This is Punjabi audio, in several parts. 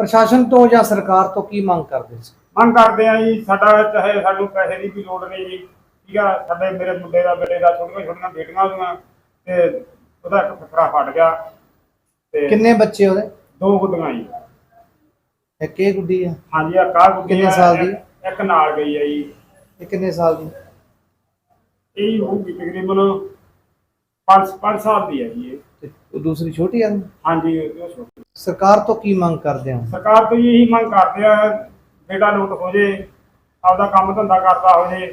ਪ੍ਰਸ਼ਾਸਨ ਤੋਂ ਜਾਂ ਸਰਕਾਰ ਤੋਂ ਕੀ ਮੰਗ ਕਰਦੇ ਸੀ? ਮੰਗ ਕਰਦੇ ਆ ਜੀ ਸਾਡਾ ਚਾਹੇ ਸਾਨੂੰ ਪੈਸੇ ਦੀ ਵੀ ਲੋੜ ਨਹੀਂ ਜੀ। ਠੀਕ ਆ ਸਾਡੇ ਮੇਰੇ ਮੁੰਡੇ ਦਾ ਬੇਟੇ ਦਾ ਛੋਟੀਆਂ ਛੋਟੀਆਂ ਬੇਟੀਆਂ ਉਹਦੀਆਂ ਤੇ ਉਹਦਾ ਇੱਕ ਫਕਰਾ ਫਟ ਗਿਆ ਤੇ ਕਿੰਨੇ ਬੱਚੇ ਉਹਦੇ? ਦੋ ਗੁੱਡੀਆਂ ਜੀ। ਇੱਕ ਇਹ ਗੁੱਡੀ ਆ? ਹਾਂਜੀ ਆ ਕਾਹ ਗੁੱਡੀ ਕਿੰਨੇ ਸਾਲ ਦੀ? ਇੱਕ- ਇੱਕ ਨਾਲ ਗਈ ਆ ਜੀ। ਇਹ ਕਿੰਨੇ ਸਾਲ ਦੀ? ਇਹ ਹੋਊਗੀ ਤਕਰੀਬਨ 5 5 ਸਾਲ ਦੀ ਹੈ ਜੀ ਇਹ। ਤੇ ਉਹ ਦੂਸਰੀ ਛੋਟੀ ਆ ਹਾਂਜੀ ਉਹ ਛੋਟੀ ਸਰਕਾਰ ਤੋਂ ਕੀ ਮੰਗ ਕਰਦੇ ਹੋ? ਸਰਕਾਰ ਤੋਂ ਇਹੀ ਮੰਗ ਕਰਦੇ ਆ ਬੇਟਾ ਲੋਟ ਹੋ ਜੇ ਆਪਦਾ ਕੰਮ ਧੰਦਾ ਕਰਦਾ ਹੋ ਜੇ।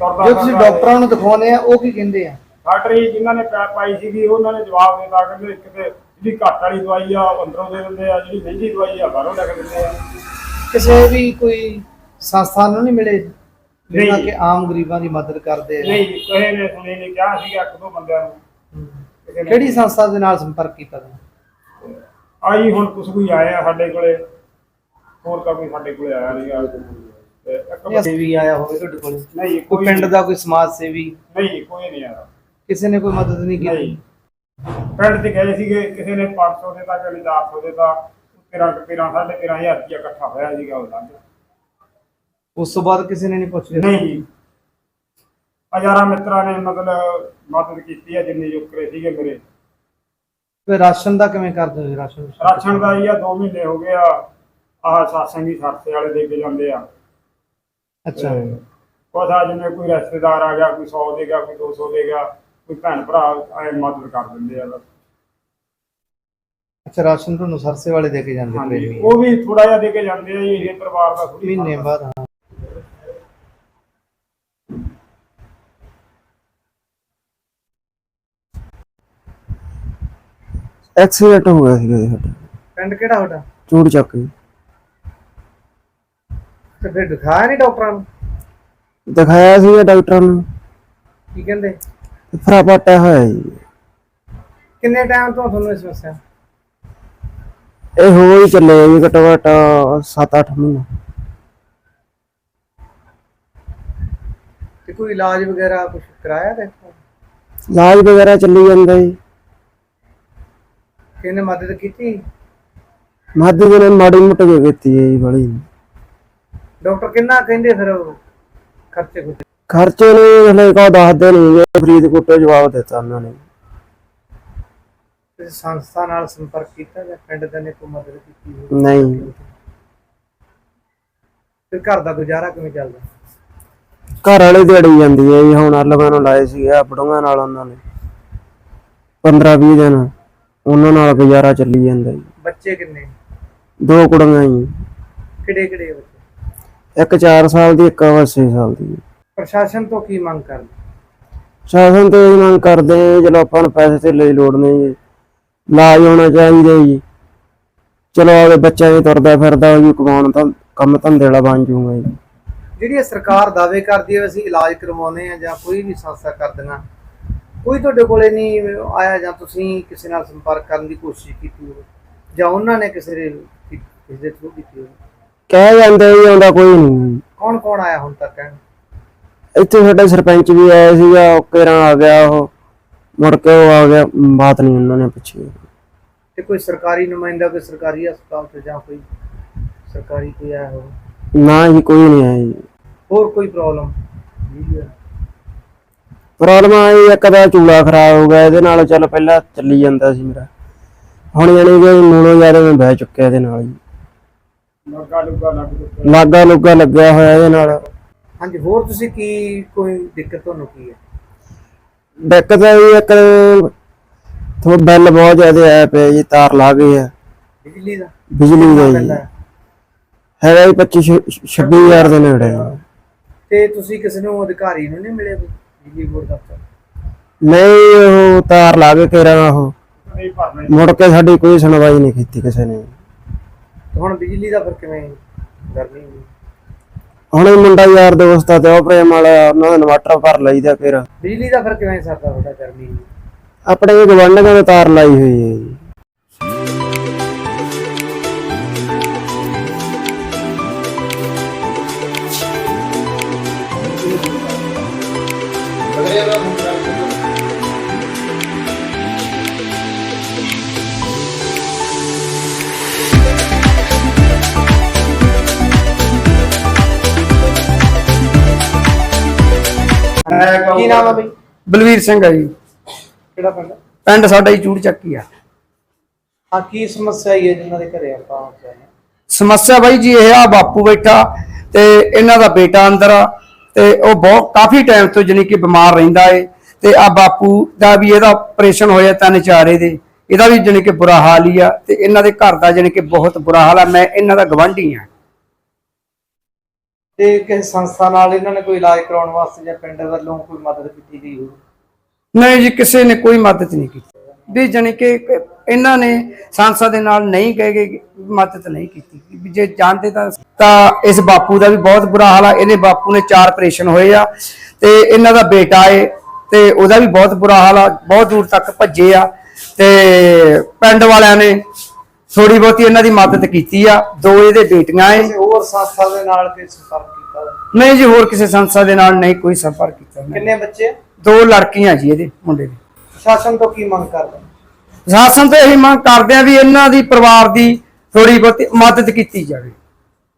ਤੁਰਦਾ ਜੇ ਤੁਸੀਂ ਫਿਰਦਾ ਡਾਕਟਰਾਂ ਨੂੰ ਦਿਖਾਉਂਦੇ ਆ ਉਹ ਕੀ ਕਹਿੰਦੇ ਆ? ਡਾਕਟਰੀ ਜਿਨ੍ਹਾਂ ਨੇ ਪੈਪ ਪਾਈ ਸੀਗੀ ਉਹਨਾਂ ਨੇ ਜਵਾਬ ਦਿੱਤਾ ਕਹਿੰਦੇ ਇੱਕ ਤੇ ਜਿਹੜੀ ਘੱਟ ਵਾਲੀ ਦਵਾਈ ਆ ਉਹ ਅੰਦਰੋਂ ਦੇ ਦਿੰਦੇ ਆ ਜਿਹੜੀ ਮਹਿੰਗੀ ਦਵਾਈ ਆ ਬਾਹਰੋਂ ਲਿਖ ਦਿੰਦੇ ਆ। ਕਿਸੇ ਵੀ ਕੋਈ ਸੰਸਥਾ ਨੂੰ ਨਹੀਂ ਮਿਲੇ ਜਿਹੜਾ ਨਹੀਂ। ਕਿ ਆਮ ਗਰੀਬਾਂ ਦੀ ਮਦਦ ਕਰਦੇ ਆ? ਨਹੀਂ ਕਿਸੇ ਨੇ ਸੁਣੀ ਨਹੀਂ ਕਿਹਾ ਸੀਗਾ ਇੱਕ ਦੋ ਬੰਦਿਆਂ ਨੂੰ। ਹਮ। ਕਿਸੇ ਨੇ- ਕਿਹੜੀ ਸੰਸਥਾ ਦੇ ਨਾਲ ਸੰਪਰਕ ਕੀਤਾ ਤੁਸੀਂ? ਆਈ ਹੁਣ ਕੁਛ ਕੋਈ ਆਏ ਆ ਸਾਡੇ ਕੋਲੇ? ਹੋਰ ਤਾਂ ਕੋਈ ਸਾਡੇ ਕੋਲੇ ਆਇਆ ਨਹੀਂ ਆ ਤੇ ਇੱਕ ਜਾਂ ਸੇਵੀ ਆਇਆ ਹੋਵੇ ਤੁਹਾਡੇ ਕੋਲ? ਨਹੀਂ ਕੋਈ ਕੋਈ ਪਿੰਡ ਦਾ ਕੋਈ ਸਮਾਜ ਸੇਵੀ? ਨਹੀਂ ਕੋਈ ਨਹੀਂ ਆਇਆ। ਕਿਸੇ ਨੇ ਕੋਈ ਮਦਦ ਨਹੀਂ ਕੀਤੀ? ਨਹੀਂ। ਪਿੰਡ ਤੇ ਗਏ ਸੀਗੇ ਕਿਸੇ ਨੇ 500 ਦੇ ਤਾਂ ਕਿਸੇ ਨੇ 400 ਦੇ ਤਾਂ 13 13 ਸਾਢੇ 13000 ਰੁਪਇਆ ਇਕੱਠਾ ਹੋਇਆ ਸੀਗਾ ਉਹ ਲੰਘ ਉਸ ਤੋਂ ਬਾਅਦ ਕਿਸੇ ਨੇ ਨਹੀਂ ਪੁੱਛਿਆ ਨਹੀਂ। ਜੀ ਹਜ਼ਾਰਾਂ ਮਿੱਤਰਾਂ ਨੇ ਮਤਲਬ ਮਦਦ ਕੀਤੀ ਹੈ ਜਿੰਨੇ ਜੋਕਰੇ ਸੀਗੇ ਮੇਰੇ। ਫਿਰ ਰਾਸ਼ਨ ਦਾ ਕਿਵੇਂ ਕਰਦੇ ਹੋ ਰਾਸ਼ਨ? ਰਾਸ਼ਨ ਦਾ ਹੀ ਆ 2 ਮਹੀਨੇ ਹੋ ਗਏ ਆ ਆਹ ਸਾਸੰਗੀ ਸਰਸੇ ਵਾਲੇ ਦੇ ਕੇ ਜਾਂਦੇ ਆ। ਅੱਛਾ। ਆ ਜਿਵੇਂ ਕੋਈ ਰਿਸ਼ਤੇਦਾਰ ਆ ਗਿਆ ਕੋਈ 100 ਦੇਗਾ ਕੋਈ 200 ਦੇਗਾ ਕੋਈ ਭੈਣ ਭਰਾ ਐ ਮਦਦ ਕਰ ਦਿੰਦੇ ਆ। ਅੱਛਾ ਰਾਸ਼ਨ ਤੁਹਾਨੂੰ ਸਰਸੇ ਵਾਲੇ ਦੇ ਕੇ ਜਾਂਦੇ ਹਾਂਜੀ ਉਹ ਵੀ ਥੋੜਾ ਜਿਹਾ ਦੇ ਕੇ ਜਾਂਦੇ ਆ ਜੀ ਇਹ ਪਰਿਵਾਰ ਦਾ ਥੋੜੀ ਮਹੀਨੇ ਬਾਅਦ ਐਕਸੀਡੈਂਟ ਹੋ ਗਿਆ ਸੀਗਾ ਜੀ ਸਾਡਾ। ਪਿੰਡ ਕਿਹੜਾ ਤੁਹਾਡਾ? ਚੂੜ ਚੱਕ ਜੀ। ਤੇ ਫਿਰ ਦਿਖਾਇਆ ਨਹੀਂ ਡਾਕਟਰਾਂ ਨੂੰ? ਦਿਖਾਇਆ ਸੀਗਾ ਡਾਕਟਰ ਨੂੰ। ਕੀ ਕਹਿੰਦੇ? ਫਰਾ ਪਾਟਿਆ ਹੋਇਆ ਜੀ। ਕਿੰਨੇ ਟਾਈਮ ਤੋਂ ਤੁਹਾਨੂੰ ਇਹ ਸਮੱਸਿਆ? ਇਹ ਹੋ ਹੀ ਚੱਲੇ ਜੀ ਘੱਟੋ ਘੱਟ 7-8 ਮਹੀਨੇ। ਤੇ ਕੋਈ ਇਲਾਜ ਵਗੈਰਾ ਕੁਝ ਕਰਾਇਆ ਦੇਖੋ ਇਲਾਜ ਵਗੈਰਾ ਚੱਲੀ ਜਾਂਦਾ ਜੀ। ਕਿਹਨੇ ਮਦਦ ਕੀਤੀ? ਮਾਦੀ ਨੇ ਮਾੜੀ ਮੋਟੀ ਜਿਹੀ ਕੀਤੀ ਹੈ ਜੀ ਬੜੀ। ਡਾਕਟਰ ਕਿੰਨਾ ਕਹਿੰਦੇ ਫਿਰ ਉਹ ਖਰਚੇ ਖੁਰਚੇ ਖਰਚੇ ਨੇ ਹਲੇ ਕਾ ਦੱਸਦੇ ਨਹੀਂ ਜੀ ਫਰੀਦਕੋਟ ਤੋਂ ਜਵਾਬ ਦਿੱਤਾ ਉਹਨਾਂ ਨੇ। ਕਿਸੇ ਸੰਸਥਾ ਨਾਲ ਸੰਪਰਕ ਕੀਤਾ ਜਾਂ ਪਿੰਡ ਦੇ ਨੇ ਕੋਈ ਮਦਦ ਕੀਤੀ ਹੋਵੇ? ਨਹੀਂ। ਫਿਰ ਘਰ ਦਾ ਗੁਜ਼ਾਰਾ ਕਿਵੇਂ ਚੱਲਦਾ? ਘਰ ਵਾਲੇ ਦਿਹਾੜੀ ਜਾਂਦੀ ਹੈ ਜੀ ਹੁਣ ਅਲਗਾ ਨੂੰ ਲਾਏ ਸੀਗੇ ਆ ਬੜੂਆਂ ਨਾਲ ਉਹਨਾਂ ਨੇ। 15-20 ਦਿਨ। ਉਹਨਾਂ ਨਾਲ ਗੁਜ਼ਾਰਾ ਚੱਲੀ ਜਾਂਦਾ ਜੀ। ਬੱਚੇ ਕਿੰਨੇ? ਦੋ ਕੁੜੀਆਂ ਜੀ। ਕਿਹੜੇ ਕਿਹੜੇ ਬੱਚੇ? ਇੱਕ 4 ਸਾਲ ਦੀ ਇੱਕ 8 ਸਾਲ ਦੀ। ਜੀ। ਪ੍ਰਸ਼ਾਸਨ ਤੋਂ ਕੀ ਮੰਗ ਕਰਦੇ? ਸ਼ਾਸਨ ਤੋਂ ਇਹ ਮੰਗ ਕਰਦੇ ਹਾਂ ਜੀ, ਚਲੋ ਆਪਾਂ ਨੂੰ ਪੈਸੇ ਤੇ ਲਈ ਲੋੜ ਨਹੀਂ ਜੀ। ਇਲਾਜ ਹੋਣਾ ਚਾਹੀਦਾ ਜੀ। ਚਲੋ ਆਪਦੇ ਬੱਚਾ ਵੀ ਤੁਰਦਾ ਫਿਰਦਾ ਜੀ ਕਮਾਉਣ ਤਾਂ ਕੰਮ ਧੰਦੇ ਵਾਲਾ ਬਣ ਜੂਗਾ ਜੀ। ਜਿਹੜੀ ਇਹ ਸਰਕਾਰ ਦਾਅਵੇ ਕਰਦੀ ਹੈ ਅਸੀਂ ਇਲਾਜ ਕਰਵਾਉਨੇ ਆ ਜਾਂ ਕੋਈ ਵੀ ਸੰਸਥਾ ਕਰਦੀਆਂ ਕੋਈ ਤੁਹਾਡੇ ਕੋਲੇ ਨਹੀਂ ਆਇਆ ਜਾਂ ਤੁਸੀਂ ਕਿਸੇ ਨਾਲ ਸੰਪਰਕ ਕਰਨ ਦੀ ਕੋਸ਼ਿਸ਼ ਕੀਤੀ ਹੋਵੇ? ਜਾਂ ਉਹਨਾਂ ਨੇ ਕਿਸੇ ਦੇ ਕਿਸੇ ਦੇ ਥਰੂ ਕੀਤੀ ਹੋਵੇ? ਕਹਿ ਜਾਂਦੇ ਜੀ ਆਉਂਦਾ ਕੋਈ ਨਹੀਂ। ਕੌਣ ਕੌਣ ਆਇਆ ਹੁਣ ਤੱਕ ਕਹਿਣ? ਇੱਥੇ ਸਾਡਾ ਸਰਪੰਚ ਵੀ ਆਇਆ ਸੀਗਾ ਉਹ ਕੇਰਾਂ ਆ ਗਿਆ ਉਹ। ਮੁੜ ਕੇ ਉਹ ਆ ਗਿਆ ਬਾਤ ਨਹੀਂ ਉਹਨਾਂ ਨੇ ਪੁੱਛੀ। ਤੇ ਕੋਈ ਸਰਕਾਰੀ ਨੁਮਾਇੰਦਾ ਕੋਈ ਸਰਕਾਰੀ ਹਸਪਤਾਲ ਤੋਂ ਜਾਂ ਕੋਈ ਸਰਕਾਰੀ ਕੋਈ ਆਇਆ ਹੋਵੇ? ਨਾ ਜੀ ਕੋਈ ਨਹੀਂ ਆਇਆ ਜੀ। ਹੋਰ ਕੋਈ ਪ੍ਰੋਬਲਮ ਪ੍ਰੋਬਲਮ ਆਈ ਇੱਕ ਦਾ ਚੂੜਾ ਖਰਾਬ ਹੋ ਗਿਆ ਇਹਦੇ ਨਾਲ ਚੱਲ ਪਹਿਲਾਂ ਚੱਲੀ ਜਾਂਦਾ ਸੀ ਮੇਰਾ। ਹੁਣ ਯਾਨੀ ਕਿ ਨੂਣੋ ਜ਼ਿਆਦਾ ਮੈਂ ਬਹਿ ਚੁੱਕਿਆ ਇਹਦੇ ਨਾਲ ਜੀ ਲੱਗਾ ਲੁੱਗਾ ਲੱਗ ਚੁੱਕਿਆ। ਲਾਗਾ ਲੁੱਗਾ ਲੱਗਿਆ ਹੋਇਆ ਇਹਦੇ ਨਾਲ। ਹਾਂਜੀ ਹੋਰ ਤੁਸੀਂ ਕੀ ਕੋਈ ਦਿੱਕਤ ਤੁਹਾਨੂੰ ਕੀ ਹੈ? ਦਿੱਕਤ ਹੈ ਜੀ ਇੱਕ ਥੋੜਾ ਬਿੱਲ ਬਹੁਤ ਜ਼ਿਆਦਾ ਆਇਆ ਪਿਆ ਜੀ ਤਾਰ ਲਾ ਗਈ ਹੈ ਬਿਜਲੀ ਦਾ? ਬਿਜਲੀ ਦਾ ਜੀ। ਹੈ। ਹੈਗਾ ਜੀ 25 26000 ਦੇ ਨੇੜੇ ਤੇ ਤੁਸੀਂ ਕਿਸੇ ਨੂੰ ਅਧਿਕਾਰੀ ਨੂੰ ਨਹੀਂ ਮਿਲੇ ਕੋਈ? ਬਿਜਲੀ ਬੋਰਡ ਦਫ਼ਤਰ ਨਹੀਂ ਉਹ ਤਾਰ ਲਾ ਕੇ ਕੇਰਾ ਉਹ। ਨਹੀਂ ਭਰਨਾ ਮੁੜ ਕੇ ਸਾਡੀ ਕੋਈ ਸੁਣਵਾਈ ਨਹੀਂ ਕੀਤੀ ਕਿਸੇ ਨੇ। ਹੁਣ ਬਿਜਲੀ ਦਾ ਫਿਰ ਕਿਵੇਂ ਹੋਈ? ਹੁਣ ਇਹ ਮੁੰਡਾ ਯਾਰ ਦੋਸਤ ਆ ਤੇ ਉਹ ਪ੍ਰੇਮ ਵਾਲਾ ਉਹਨਾਂ ਦਾ ਇਨਵਰਟਰ ਭਰ ਲਈਦਾ ਫਿਰ। ਬਿਜਲੀ ਦਾ ਫਿਰ ਕਿਵੇਂ ਸਰਦਾ ਤੁਹਾਡਾ ਗਰਮੀ? ਆਪਣੇ ਗਵੰਡਾਂ ਦੇ ਤਾਰ ਲਾਈ ਹੋਈ ਹੈ ਜੀ। ਕੀ ਨਾਮ ਆ ਬਈ? ਬਲਵੀਰ ਸਿੰਘ ਹੈ ਜੀ। ਕਿਹੜਾ ਪਿੰਡ? ਪਿੰਡ ਸਾਡਾ ਹੀ ਚੂੜ ਚੱਕੀ ਆ। ਹਾਂ ਕੀ ਸਮੱਸਿਆ ਆਈ ਹੈ ਜਿਨ੍ਹਾਂ ਦੇ ਘਰੇ ਆਪਾਂ ਆਏ ਹਾਂ? ਸਮੱਸਿਆ ਬਾਈ ਜੀ ਇਹ ਆ ਬਾਪੂ ਬੈਠਾ ਤੇ ਇਹਨਾਂ ਦਾ ਬੇਟਾ ਅੰਦਰ ਆ। ਤੇ ਉਹ ਬਹੁਤ ਕਾਫੀ ਟਾਈਮ ਤੋਂ ਜਾਣੀ ਕਿ ਬਿਮਾਰ ਰਹਿੰਦਾ ਏ ਤੇ ਆ ਬਾਪੂ ਦਾ ਵੀ ਇਹਦਾ ਆਪਰੇਸ਼ਨ ਹੋਇਆ ਤਿੰਨ ਚਾਰੇ ਦੇ। ਇਹਦਾ ਵੀ ਜਾਣੀ ਕਿ ਬੁਰਾ ਹਾਲ ਹੀ ਆ ਤੇ ਇਹਨਾਂ ਦੇ ਘਰ ਦਾ ਜਾਣੀ ਕਿ ਬਹੁਤ ਬੁਰਾ ਹਾਲ ਆ। ਮੈਂ ਇਹਨਾਂ ਦਾ ਗਵਾਂਢੀ ਆ। ਤੇ ਕਿਸੇ ਸੰਸਥਾ ਨਾਲ ਇਹਨਾਂ ਨੇ ਕੋਈ ਇਲਾਜ ਕਰਾਉਣ ਵਾਸਤੇ ਜਾਂ ਪਿੰਡ ਵੱਲੋਂ ਕੋਈ ਮਦਦ ਕੀਤੀ ਗਈ ਹੋ ਨਹੀਂ ਜੀ ਕਿਸੇ ਨੇ ਕੋਈ ਮਦਦ ਨਹੀਂ ਕੀਤੀ। ਵੀ ਜਾਣੀ ਕਿ ਇਹਨਾਂ ਨੇ ਸੰਸਦ ਦੇ ਨਾਲ ਨਹੀਂ ਗਏ ਗਏ ਮਦਦ ਨਹੀਂ ਕੀਤੀ। ਜੇ ਜਾਣਦੇ ਤਾਂ ਤਾਂ ਇਸ ਬਾਪੂ ਦਾ ਵੀ ਬਹੁਤ ਬੁਰਾ ਹਾਲ ਆ। ਇਹਨੇ ਬਾਪੂ ਨੇ ਚਾਰ ਆਪਰੇਸ਼ਨ ਹੋਏ ਆ ਤੇ ਇਹਨਾਂ ਦਾ ਬੇਟਾ ਏ ਤੇ ਉਹਦਾ ਵੀ ਬਹੁਤ ਬੁਰਾ ਹਾਲ ਆ। ਬਹੁਤ ਦੂਰ ਤੱਕ ਭੱਜੇ ਆ ਤੇ ਪਿੰਡ ਵਾਲਿਆਂ ਨੇ ਥੋੜੀ ਬਹੁਤੀ ਇਹਨਾਂ ਦੀ ਮਦਦ ਕੀਤੀ ਆ। ਦੋ ਇਹਦੇ ਬੇਟੀਆਂ ਏ। ਕਿਸੇ ਹੋਰ ਸੰਸਥਾ ਦੇ ਨਾਲ ਕੋਈ ਸੰਪਰਕ ਕੀਤਾ? ਨਹੀਂ ਜੀ ਹੋਰ ਕਿਸੇ ਸੰਸਥਾ ਦੇ ਨਾਲ ਨਹੀਂ ਕੋਈ ਸੰਪਰਕ ਕੀਤਾ। ਕਿੰਨੇ ਬੱਚੇ ਦੋ ਲੜਕੀਆਂ ਜੀ ਇਹਦੇ ਮੁੰਡੇ ਦੀ। ਸ਼ਾਸਨ ਤੋਂ ਕੀ ਮੰਗ ਕਰਦੇ? ਸ਼ਾਸਨ ਤੋਂ ਇਹੀ ਮੰਗ ਕਰਦੇ ਆ ਵੀ ਇਹਨਾਂ ਦੀ ਪਰਿਵਾਰ ਦੀ ਥੋੜੀ ਬਹੁਤੀ ਮਦਦ ਕੀਤੀ ਜਾਵੇ।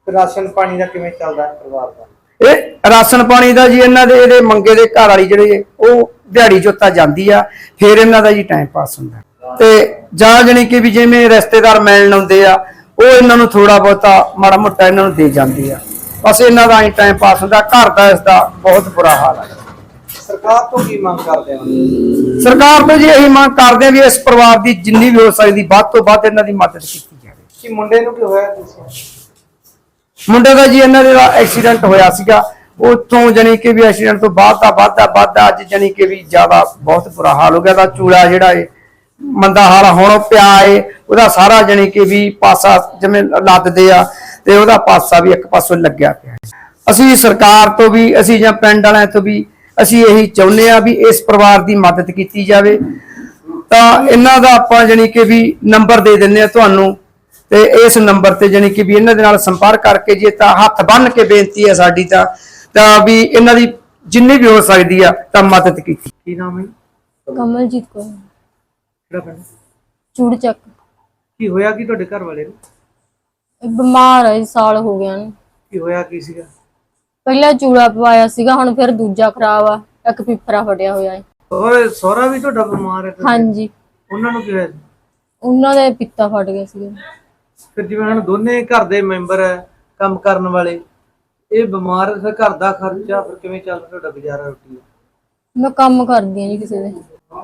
ਰਾਸ਼ਨ ਪਾਣੀ ਦਾ ਕਿਵੇਂ ਚੱਲਦਾ ਹੈ ਪਰਿਵਾਰ ਦਾ? ਇਹ ਰਾਸ਼ਨ ਪਾਣੀ ਦਾ ਜੀ ਇਹਨਾਂ ਦੇ ਇਹਦੇ ਮੰਗੇ ਦੇ ਘਰ ਵਾਲੀ ਜਿਹੜੇ ਉਹ ਦਿਹਾੜੀ ਜੋਤਾ ਜਾਂਦੀ ਆ ਫਿਰ ਇਹਨਾਂ ਦਾ ਜੀ ਟਾਈਮ ਪਾਸ ਹੁੰਦਾ। ਤੇ ਜਾਂ ਜਣੀ ਕਿ ਵੀ ਜਿਵੇਂ ਰਿਸ਼ਤੇਦਾਰ ਮਿਲਣ ਆਉਂਦੇ ਆ ਉਹ ਇਹਨਾਂ ਨੂੰ ਥੋੜਾ ਬਹੁਤਾ ਮਾੜਾ ਮੋਟਾ ਇਹਨਾਂ ਨੂੰ ਦੇ ਜਾਂਦੇ ਆ। ਬਸ ਇਹਨਾਂ ਦਾ ਹੀ ਟਾਈਮ ਪਾਸ ਹੁੰਦਾ ਘਰ ਦਾ ਇਸ ਦਾ ਬਹੁਤ ਬੁਰਾ ਹਾਲ ਆ। ਸਰਕਾਰ ਤੋਂ ਕੀ ਮੰਗ ਕਰਦੇ ਹੋ? ਸਰਕਾਰ ਤੋਂ ਜੀ ਇਹੀ ਮੰਗ ਕਰਦੇ ਆ ਵੀ ਇਸ ਪਰਿਵਾਰ ਦੀ ਜਿੰਨੀ ਵੀ ਹੋ ਸਕਦੀ ਵੱਧ ਤੋਂ ਵੱਧ ਇਹਨਾਂ ਦੀ ਮਦਦ ਕੀਤੀ ਜਾਵੇ। ਕਿ ਮੁੰਡੇ ਨੂੰ ਕੀ ਹੋਇਆ ਤੁਸੀਂ? ਮੁੰਡੇ ਦਾ ਜੀ ਇਹਨਾਂ ਦਾ ਐਕਸੀਡੈਂਟ ਹੋਇਆ ਸੀਗਾ। ਉੱਥੋਂ ਜਣੀ ਕਿ ਵੀ ਐਕਸੀਡੈਂਟ ਤੋਂ ਬਾਅਦ ਦਾ ਵਾਧਾ ਵਾਧਾ ਅੱਜ ਜਣੀ ਕਿ ਵੀ ਜ਼ਿਆਦਾ ਬਹੁਤ ਬੁਰਾ ਹਾਲ ਹੋ ਗਿਆ। ਦਾ ਚੂੜਾ ਜਿਹੜਾ ਏ ਮੰਦਾ ਹਾਲ ਹੁਣ ਪਿਆ ਏ। ਉਹਦਾ ਸਾਰਾ ਜਣੀ ਕਿ ਵੀ ਪਾਸਾ ਜਿਵੇਂ ਲੱਦਦੇ ਆ ਤੇ ਉਹਦਾ ਪਾਸਾ ਵੀ ਇੱਕ ਪਾਸੋਂ ਲੱਗਿਆ ਪਿਆ। ਅਸੀਂ ਸਰਕਾਰ ਤੋਂ ਵੀ ਅਸੀਂ ਜਾਂ ਪਿੰਡ ਵਾਲਿਆਂ ਤੋਂ ਵੀ ਅਸੀਂ ਇਹੀ ਚਾਹੁੰਦੇ ਆ ਵੀ ਇਸ ਪਰਿਵਾਰ ਦੀ ਮਦਦ ਕੀਤੀ ਜਾਵੇ। ਤਾਂ ਇਹਨਾਂ ਦਾ ਆਪਾਂ ਜਣੀ ਕਿ ਵੀ ਨੰਬਰ ਦੇ ਦਿੰਨੇ ਆ ਤੁਹਾਨੂੰ ਤੇ ਇਸ ਨੰਬਰ ਤੇ ਜਣੀ ਕਿ ਵੀ ਇਹਨਾਂ ਦੇ ਨਾਲ ਸੰਪਰਕ ਕਰਕੇ ਜੇ ਤਾਂ ਹੱਥ ਬੰਨ ਕੇ ਬੇਨਤੀ ਹੈ ਸਾਡੀ ਤਾਂ ਤਾਂ ਵੀ ਇਹਨਾਂ ਦੀ ਜਿੰਨੀ ਵੀ ਹੋ ਸਕਦੀ ਆ ਤਾਂ ਮਦਦ ਕੀਤੀ। ਕੀ ਨਾਮ ਹੈ ਕਮਲਜੀਤ ਕੌਰ। ਕਿਹੜਾ ਪਿੰਡ? ਚੂੜ ਚੱਕ ਕੀ ਹੋਇਆ ਕੀ ਤੁਹਾਡੇ ਘਰ ਵਾਲੇ ਨੂੰ? ਬਿਮਾਰ ਹੈ ਸਾਲ ਹੋ ਗਿਆ ਨੂੰ। ਕੀ ਹੋਇਆ ਕੀ ਸੀਗਾ? ਪਹਿਲਾਂ ਚੂੜਾ ਪਵਾਇਆ ਸੀਗਾ ਹੁਣ ਫਿਰ ਦੂਜਾ ਖਰਾਬ ਆ ਇੱਕ ਪਿੱਪਰਾ ਫਟਿਆ ਹੋਇਆ ਹੈ ਓਏ ਸੋਹਰਾ ਵੀ ਤੁਹਾਡਾ ਬਿਮਾਰ ਹੈ ਤੇ ਹਾਂਜੀ। ਉਹਨਾਂ ਨੂੰ ਕੀ ਹੋਇਆ ਸੀ? ਉਹਨਾਂ ਦੇ ਪਿੱਤਾ ਫਟ ਗਿਆ ਸੀਗਾ। ਫਿਰ ਜਿਵੇਂ ਹੁਣ ਦੋਨੇ ਘਰ ਦੇ ਮੈਂਬਰ ਹੈ ਕੰਮ ਕਰਨ ਵਾਲੇ ਇਹ ਬਿਮਾਰ ਹੈ, ਫਿਰ ਘਰ ਦਾ ਖਰਚਾ ਫਿਰ ਕਿਵੇਂ ਚੱਲਦਾ ਤੁਹਾਡਾ ਗੁਜ਼ਾਰਾ ਰੋਟੀ ਦਾ? ਮੈਂ ਕੰਮ ਕਰਦੀ ਹਾਂ ਜੀ ਕਿਸੇ ਦੇ।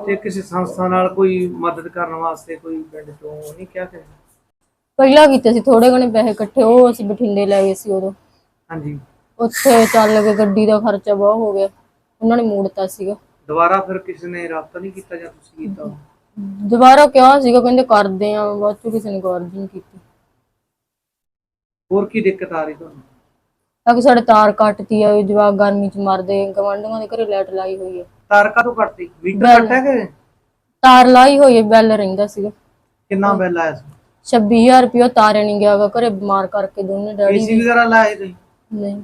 ਤੇ ਕਿਸੇ ਸੰਸਥਾ ਨਾਲ ਕੋਈ ਮਦਦ ਕਰਨ ਵਾਸਤੇ ਕੋਈ ਪਿੰਡ ਤੋਂ ਨਹੀਂ ਕਿਹਾ ਕਿ ਪਹਿਲਾਂ ਕੀਤੇ ਸੀ ਥੋੜੇ ਘਣੇ ਪੈਸੇ ਇਕੱਠੇ ਉਹ ਅਸੀਂ ਬਠਿੰਡੇ ਲੈ ਗਏ ਸੀ ਉਦੋਂ। ਹਾਂਜੀ। ਉੱਥੇ ਚੱਲ ਕੇ ਗੱਡੀ ਦਾ ਖਰਚਾ ਬਹੁਤ ਹੋ ਗਿਆ। ਉਹਨਾਂ ਨੇ ਮੋੜਤਾ ਸੀਗਾ। ਦੁਬਾਰਾ ਫਿਰ ਕਿਸੇ ਨੇ ਰਾਬਤਾ ਨਹੀਂ ਕੀਤਾ ਜਾਂ ਤੁਸੀਂ ਕੀਤਾ? ਦੁਬਾਰਾ ਕਿਹਾ ਸੀਗਾ ਕਹਿੰਦੇ ਕਰਦੇ ਆ ਬਾਅਦ ਚ ਕਿਸੇ ਨੇ ਗੌਰ ਜੀ ਨਹੀਂ ਕੀਤੀ। ਹੋਰ ਕੀ ਦਿੱਕਤ ਆ ਰਹੀ ਤੁਹਾਨੂੰ? ਤਾਂ ਕਿ ਸਾਡੇ ਤਾਰ ਕੱਟਤੀ ਆ ਜਵਾਕ ਗਰਮੀ ਚ ਮਰਦੇ ਗਵਾਂਢੀਆਂ ਦੇ ਘਰੇ ਲਾਈਟ ਲਾਈ ਹੋਈ ਹੈ ਤਾਰਕਾ ਤੋਂ ਕੱਟਦੀ ਮੀਟਰ। ਕੱਟਿਆ ਕਿ ਤਾਰ ਲਾਈ ਹੋਈ ਹੈ ਬੈਲ ਰਹਿੰਦਾ ਸੀਗਾ। ਕਿੰਨਾ ਬਿੱਲ ਆਇਆ ਸੀ? 26000 ਰੁਪਇਆ ਤਾਰੇ ਨਹੀਂ ਗਿਆ ਗਾ ਘਰੇ ਬਿਮਾਰ ਕਰਕੇ ਦੋਨੇ ਡੈਡੀ ਏਸੀ ਵਗੈਰਾ ਲਾਏ ਤੁਸੀਂ? ਨਹੀਂ।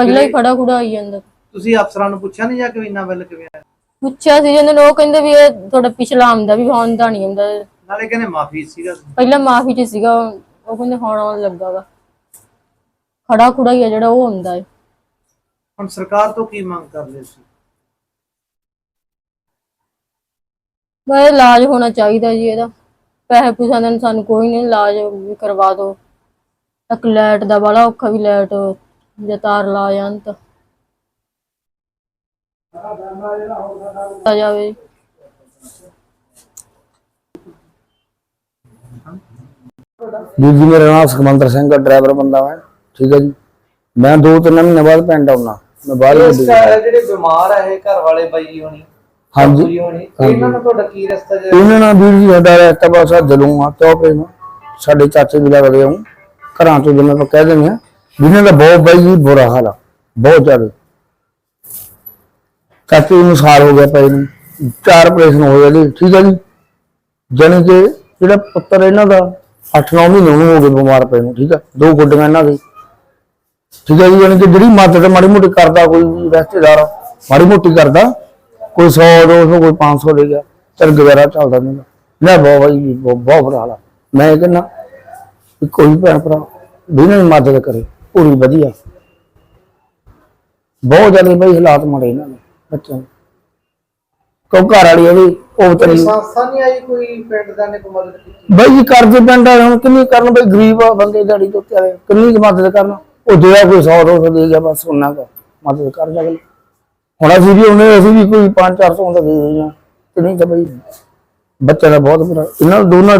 ਪਹਿਲਾਂ ਹੀ ਖੜਾ ਖੁੜਾ ਆਈ ਜਾਂਦਾ। ਤੁਸੀਂ ਅਫਸਰਾਂ ਨੂੰ ਪੁੱਛਿਆ ਨਹੀਂ ਜਾ ਕੇ ਵੀ ਇੰਨਾ ਬਿੱਲ ਕਿਵੇਂ ਆਇਆ ਪੁੱਛਿਆ ਸੀ ਜਦੋਂ ਉਹ ਕਹਿੰਦੇ ਵੀ ਇਹ ਤੁਹਾਡਾ ਪਿਛਲਾ ਆਉਂਦਾ ਵੀ ਹੁਣ ਦਾ ਨਹੀਂ ਆਉਂਦਾ। ਨਾਲੇ ਕਹਿੰਦੇ ਮਾਫੀ ਸੀਗਾ। ਪਹਿਲਾਂ ਮਾਫੀ ਚ ਸੀਗਾ ਉਹ ਕਹਿੰਦੇ ਹੁਣ ਆਉਣ ਲੱਗਾ ਵਾ ਖੜਾ ਖੁੜਾ ਹੀ ਆ ਜਿਹੜਾ ਉਹ ਹੁੰਦਾ ਹੈ ਹੁਣ ਸਰਕਾਰ ਤੋਂ ਕੀ ਮੰਗ ਕਰਦੇ ਸੀ? ਬਈ ਇਲਾਜ ਹੋਣਾ ਚਾਹੀਦਾ ਜੀ ਇਹਦਾ। ਪੈਸੇ ਪੂਸਿਆਂ ਦਾ ਸਾਨੂੰ ਕੋਈ ਨਹੀਂ ਇਲਾਜ ਵੀ ਕਰਵਾ ਦਿਓ। ਇੱਕ ਲਾਈਟ ਦਾ ਬੜਾ ਔਖਾ ਵੀ ਲਾਈਟ ਜੇ ਤਾਰ ਲਾ ਜਾਣ ਤਾਂ ਆ ਜਾਵੇ। ਵੀਰ ਜੀ ਮੇਰਾ ਨਾਮ ਸੁਖਮੰਦਰ ਸਿੰਘ ਹੈ ਡਰਾਈਵਰ ਬੰਦਾ ਮੈਂ। ਠੀਕ ਹੈ ਜੀ। ਮੈਂ ਦੋ ਤਿੰਨ ਮਹੀਨੇ ਬਾਅਦ ਪਿੰਡ ਆਉਣਾ ਮੈਂ ਬਾਹਰ ਹੀ ਘਰ ਜਿਹੜੇ ਬਿਮਾਰ ਹੈ ਇਹ ਘਰ ਵਾਲੇ ਬਾਈ ਜੀ ਹੋਣੀ ਹਾਂਜੀ। ਜੀ ਹੋਣੀ ਇਹਨਾਂ ਨਾਲ ਤੁਹਾਡਾ ਕੀ ਰਸਤਾ ਜੇ? ਇਹਨਾਂ ਨਾਲ ਵੀਰ ਜੀ ਸਾਡਾ ਰਸਤਾ ਬਸ ਆ ਦਿਲੋਂ ਆ ਤੇ ਪ੍ਰੇਮ ਸਾਡੇ ਚਾਚੇ ਵੀ ਲੱਗਦੇ ਹਾਂ। ਘਰਾਂ ਤੋਂ ਜਿਵੇਂ ਆਪਾਂ ਕਹਿ ਦਿੰਦੇ ਆ ਜਿਹਨਾਂ ਦਾ ਬਹੁਤ ਬਾਈ ਜੀ ਬੁਰਾ ਹਾਲ ਆ, ਬਹੁਤ ਜ਼ਿਆਦਾ। ਚਾਚੇ ਅਨੁਸਾਰ ਹੋ ਗਿਆ ਪਏ ਨੂੰ, ਚਾਰ ਹੋ ਹੋਏ ਇਹਦੇ ਠੀਕ ਹੈ ਜੀ। ਜਾਣੀ ਕਿ ਜਿਹੜਾ ਪੁੱਤਰ ਇਹਨਾਂ ਦਾ 8-9 ਮਹੀਨੇ ਉਹਨੂੰ ਹੋ ਗਏ ਬਿਮਾਰ ਪਏ ਨੂੰ, ਠੀਕ ਆ, ਦੋ ਗੁੱਡੀਆਂ ਇਹਨਾਂ ਦੀ। ਠੀਕ ਹੈ ਜੀ ਯਾਨੀ ਕਿ ਜਿਹੜੀ ਮਦਦ ਮਾੜੀ ਮੋਟੀ ਕਰਦਾ ਕੋਈ ਵੀ ਰਿਸ਼ਤੇਦਾਰ, ਮਾੜੀ ਮੋਟੀ ਕਰਦਾ, ਕੋਈ 100 200 ਕੋਈ 500 ਦੇ ਗਿਆ, ਚਲ ਗੁਜ਼ਾਰਾ ਚੱਲਦਾ ਨਹੀਂ ਨਾ ਬਹੁਤ ਬਾਈ ਬਹੁਤ ਬਹੁਤ ਬੁਰਾ ਹਾਲ ਆ। ਮੈਂ ਕਹਿੰਦਾ ਵੀ ਕੋਈ ਭੈਣ ਭਰਾ, ਵੀ ਇਹਨਾਂ ਦੀ ਮਦਦ ਕਰੇ। ਪੂਰੀ ਵਧੀਆ। ਬਹੁਤ ਜ਼ਿਆਦਾ ਬਈ ਹਾਲਾਤ ਮਾੜੇ ਇਹਨਾਂ ਦੇ ਬੱਚਿਆਂ ਨੂੰ ਕੋ ਘਰ ਵਾਲੀ ਉਹ ਕੋਈ ਤੇਰੀ ਸੰਸਥਾ ਨਹੀਂ ਆਈ ਕੋਈ ਪਿੰਡ ਦਾ ਨੇ ਕੋਈ ਮਦਦ ਕੀਤੀ? ਬਈ ਜੀ ਕਰਜ਼ੇ ਪਿੰਡ ਵਾਲੇ ਹੁਣ ਕਿੰਨੀ ਕਰਨ ਬਈ ਗਰੀਬ ਆ ਬੰਦੇ ਦਿਹਾੜੀ ਤੋਂ ਉੱਤੇ ਕਿੰਨੀ ਕੁ ਮਦਦ ਕਰਨ? ਉਹ ਜਿਹੜਾ ਕੋਈ 100 200 ਦੇ ਗਿਆ ਬਸ ਉਹਨਾਂ ਦਾ ਮਦਦ ਕਰ ਅਗਲੇ। ਹੁਣ ਅਸੀਂ ਵੀ ਉਹਨੇ ਅਸੀਂ ਵੀ ਕੋਈ 5-400 ਦਾ ਦੇ ਦੇਈਆਂ। ਤੇ ਨਹੀਂ ਤਾਂ ਬਈ ਬੱਚਿਆਂ ਦਾ ਬਹੁਤ ਬੁਰਾ ਇਹਨਾਂ ਦੋਨਾਂ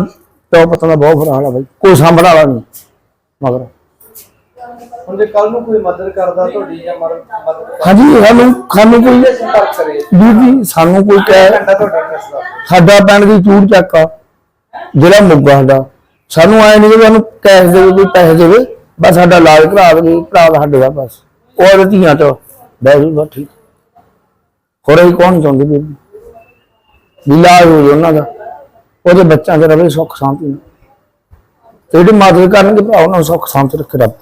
ਪਿਓ ਪੁੱਤਾਂ ਦਾ ਬਹੁਤ ਬੁਰਾ ਹਾਲ ਆ ਬਈ। ਕੋਈ ਸਾਂਭਣ ਵਾਲਾ ਨਹੀਂ ਮਗਰ। ਹੁਣ ਜੇ ਕੱਲ ਨੂੰ ਕੋਈ ਮਦਦ ਕਰਦਾ ਤੁਹਾਡੀ ਜਾਂ ਮਦਦ ਮਦਦ ਕਰਦਾ। ਹਾਂਜੀ ਸਾਨੂੰ ਸਾਨੂੰ ਕੋਈ ਸੰਪਰਕ ਕਰੇ? ਵੀਰ ਜੀ ਸਾਨੂੰ ਕੋਈ ਕਹਿ ਦਾ ਤੁਹਾਡਾ ਦਾ? ਸਾਡਾ ਪਿੰਡ ਦੀ ਚੂੜ ਚੱਕ ਆ ਜਿਹੜਾ ਮੁੱਗਾ ਸਾਡਾ ਸਾਨੂੰ ਆਏ ਨਹੀਂ ਕਿ ਸਾਨੂੰ ਕੈਸ਼ ਦੇਵੇ ਕੋਈ ਪੈਸੇ ਦੇਵੇ ਬਸ ਸਾਡਾ ਇਲਾਜ ਕਰਾ ਦੇ ਭਰਾ ਦਾ ਸਾਡੇ ਦਾ ਬਸ। ਉਹ ਧੀਆਂ ਤੋਂ ਬਹਿ ਜੂ ਬਸ ਠੀਕ। ਹੋਰ ਅਸੀਂ ਕੌਣ ਚਾਹੁੰਦੇ ਵੀ ਵੀ ਇਲਾਜ ਹੋ ਜਾਏ ਉਹਨਾਂ ਦਾ। ਉਹਦੇ ਬੱਚਿਆਂ ਦੇ ਰਵੇ ਸੁੱਖ ਸ਼ਾਂਤੀ ਨਾਲ। ਤੇ ਜਿਹੜੀ ਮਦਦ ਕਰਨਗੇ ਭਰਾ ਉਹਨਾਂ ਨੂੰ ਸੁੱਖ ਸ਼ਾਂਤੀ ਰੱਖੇ ਰੱਬ।